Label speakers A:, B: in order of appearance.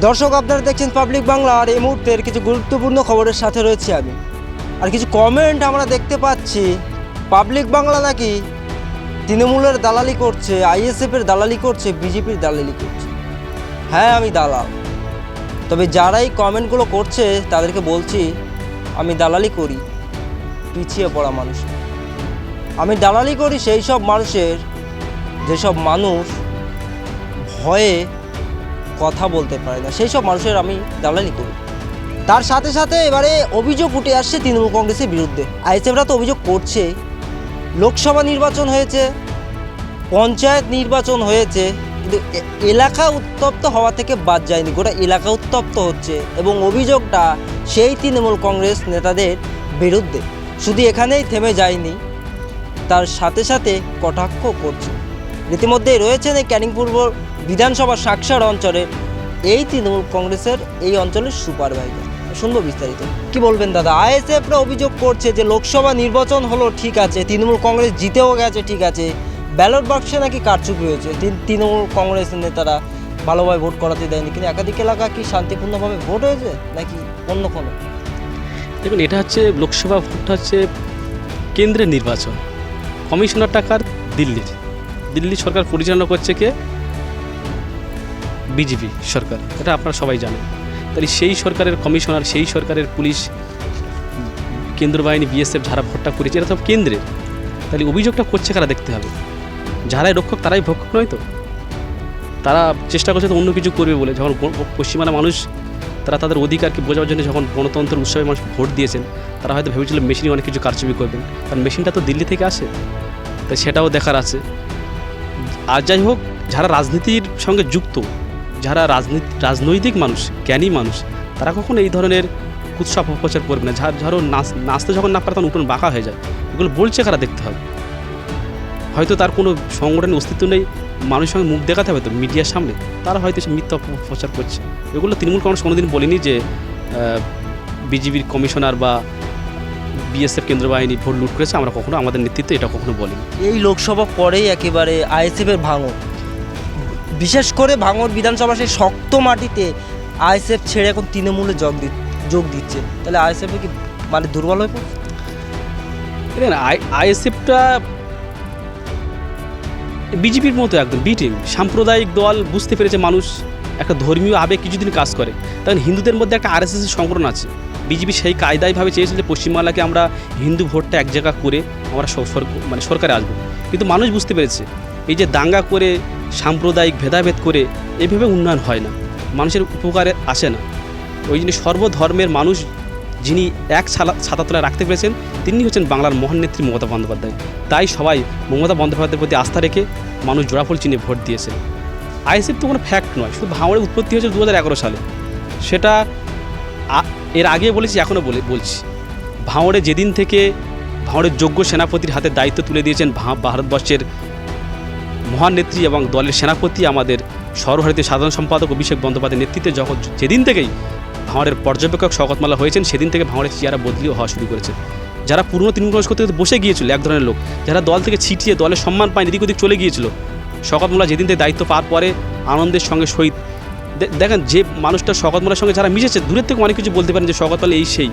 A: দর্শক আপনারা দেখছেন পাবলিক বাংলা আর এই মুহূর্তের কিছু গুরুত্বপূর্ণ খবরের সাথে রয়েছে আমি। আর কিছু কমেন্ট আমরা দেখতে পাচ্ছি পাবলিক বাংলা নাকি তৃণমূলের দালালি করছে আইএসএফের দালালি করছে বিজেপির দালালি করছে। হ্যাঁ আমি দালাল। তবে যারা এই কমেন্টগুলো করছে, তাদেরকে বলছি, আমি দালালি করি, পিছিয়ে পড়া মানুষ আমি দালালি করি সেই সব মানুষের, যেসব মানুষ ভয়ে কথা বলতে পারে না। সেই সব মানুষের আমি দালালি করি। তার সাথে সাথে এবারে অভিযোগ উঠে আসছে তৃণমূল কংগ্রেসের বিরুদ্ধে। আইএসএফরা তো অভিযোগ করছে। লোকসভা নির্বাচন হয়েছে, পঞ্চায়েত নির্বাচন হয়েছে, কিন্তু এলাকা উত্তপ্ত হওয়া থেকে বাদ যায়নি। গোটা এলাকা উত্তপ্ত হচ্ছে এবং অভিযোগটা সেই তৃণমূল কংগ্রেস নেতাদের বিরুদ্ধে। শুধু এখানেই থেমে যায়নি, তার সাথে সাথে কটাক্ষ করছে। রীতিমধ্যেই রয়েছেন এই ক্যানিং পূর্ব বিধানসভা সাকসার অঞ্চলে। এই তৃণমূল কংগ্রেসের এই অঞ্চলের সুপারভাইজার। শুনব বিস্তারিত। কি বলবেন দাদা? আইএসএফরা অভিযোগ করছে যে লোকসভা নির্বাচন হলো, ঠিক আছে, তৃণমূল কংগ্রেস জিতেও গেছে, ঠিক আছে, ব্যালট বাক্সে নাকি কারচুপি হয়েছে? তৃণ- তৃণমূল কংগ্রেস নেতারা ভালোভাবে ভোট করাতে দেয়নি কিন্তু একাধিক এলাকা কি শান্তিপূর্ণভাবে ভোট হয়েছে, নাকি অন্য কোনো?
B: দেখুন, এটা হচ্ছে লোকসভা ভোটটা হচ্ছে কেন্দ্রের নির্বাচন। কমিশনার টাকার দিল্লির। দিল্লি সরকার পরিচালনা করছে কে? বিজেপি সরকার, এটা আপনারা সবাই জানেন। তাহলে সেই সরকারের কমিশনার, সেই সরকারের পুলিশ, কেন্দ্র বাহিনী, বিএসএফ যারা ভোটটা করেছে, এরা সব কেন্দ্রের। তাহলে অভিযোগটা করছে কারা দেখতে হবে? যারাই রক্ষক, তারাই ভক্ষক নয় তো? তারা চেষ্টা করছে তো অন্য কিছু করবে বলে। যখন পশ্চিমবাংলার মানুষ, তারা তাদের অধিকারকে বোঝাবার জন্য যখন গণতন্ত্রের উৎসবে মানুষ ভোট দিয়েছেন, তারা হয়তো ভেবেছিল মেশিনে অনেক কিছু কারচুপি করবেন। কারণ মেশিনটা তো দিল্লি থেকে আসে। তাই সেটাও দেখার আছে। আর যাই হোক, যারা রাজনীতির সঙ্গে যুক্ত, যারা রাজনীতি রাজনৈতিক মানুষ, জ্ঞানী মানুষ, তারা কখনো এই ধরনের কুৎসা অপপ্রচার করবে না। যার ধরো নাচ, নাচতে যখন না পারে তখন উঠোন বাঁকা হয়ে যায়। এগুলো বলছে কারা দেখতে হবে। হয়তো তার কোনো সংগঠনের অস্তিত্ব নেই, মানুষের সঙ্গে মুখ দেখাতে হবে তো মিডিয়ার সামনে। তারা হয়তো সে মিথ্যা অপপ্রচার করছে। এগুলো তৃণমূল কংগ্রেস কোনোদিন বলেনি যে বিজেপির কমিশনার বা বিএসএফ কেন্দ্র বাহিনী ভোট লুট করেছে আমরা কখনো আমাদের নেতৃত্বে এটা কখনো বলিনি।
A: এই লোকসভা পরেই একেবারে আইএসএফের ভাঙন। বিশেষ করে ভাঙর বিধানসভা সেই শক্ত মাটিতে আইএসএফ ছেড়ে এখন তৃণমূলে যোগ যোগ দিচ্ছে। তাহলে আইএসএফ কি মানে দুর্বল হয়ে পড়ছে?
B: দেখেন আইএসএফটা বিজেপির মতো একদম বি টিম সাম্প্রদায়িক দল বুঝতে পেরেছে মানুষ একটা ধর্মীয় আবেগ কিছুদিন কাজ করে। তখন হিন্দুদের মধ্যে একটা আরএসএস সংগঠন আছে। বিজেপি সেই কায়দায়ভাবে চেয়েছিল যে পশ্চিমবাংলাকে আমরা হিন্দু ভোটটা এক জায়গা করে আমরা মানে সরকারে আসব। কিন্তু মানুষ বুঝতে পেরেছে, এই যে দাঙ্গা করে, সাম্প্রদায়িক ভেদাভেদ করে এভাবে উন্নয়ন হয় না। মানুষের উপকারে আসে না। ওই জন্য সর্বধর্মের মানুষ যিনি এক ছালা, ছাতা তলায় রাখতে পেরেছেন, তিনি হচ্ছেন বাংলার মহান নেত্রী মমতা বন্দ্যোপাধ্যায়। তাই সবাই মমতা বন্দ্যোপাধ্যায়ের প্রতি আস্থা রেখে মানুষ জোড়াফুল চিনে ভোট দিয়েছে। আইএসএফ তো কোনো ফ্যাক্ট নয়, শুধু ভাঙড়ের উৎপত্তি হয়েছে দু হাজার এগারো সালে। সেটা এর আগে বলেছি এখনও বলে, বলছি। ভাঙড়ে যেদিন থেকে ভাঙড়ের যোগ্য সেনাপতির হাতে দায়িত্ব তুলে দিয়েছেন ভারতবর্ষের মহান নেত্রী এবং দলের সেনাপতি আমাদের সর্বভারতীয় সাধারণ সম্পাদক অভিষেক বন্দ্যোপাধ্যায়ের নেতৃত্বে যখন যেদিন থেকেই ভাঙড়ের পর্যবেক্ষক শকতমালা হয়েছেন, সেদিন থেকে ভাঙড়ের চেয়ারা বদলিও হওয়া শুরু করেছে। যারা পুরনো তৃণমূল করতে বসে গিয়েছিল, এক ধরনের লোক, যারা দল থেকে ছিটিয়ে দলের সম্মান পায়নি, এদিক ওদিক চলে গিয়েছিল শকতমোলা যেদিন থেকে দায়িত্ব পার পরে আনন্দের সঙ্গে শহীদ। দেখেন যে মানুষটা শকতমোলার সঙ্গে যারা মিশেছে, দূরের থেকে অনেক কিছু বলতে পারেন যে শকতমালা এই সেই।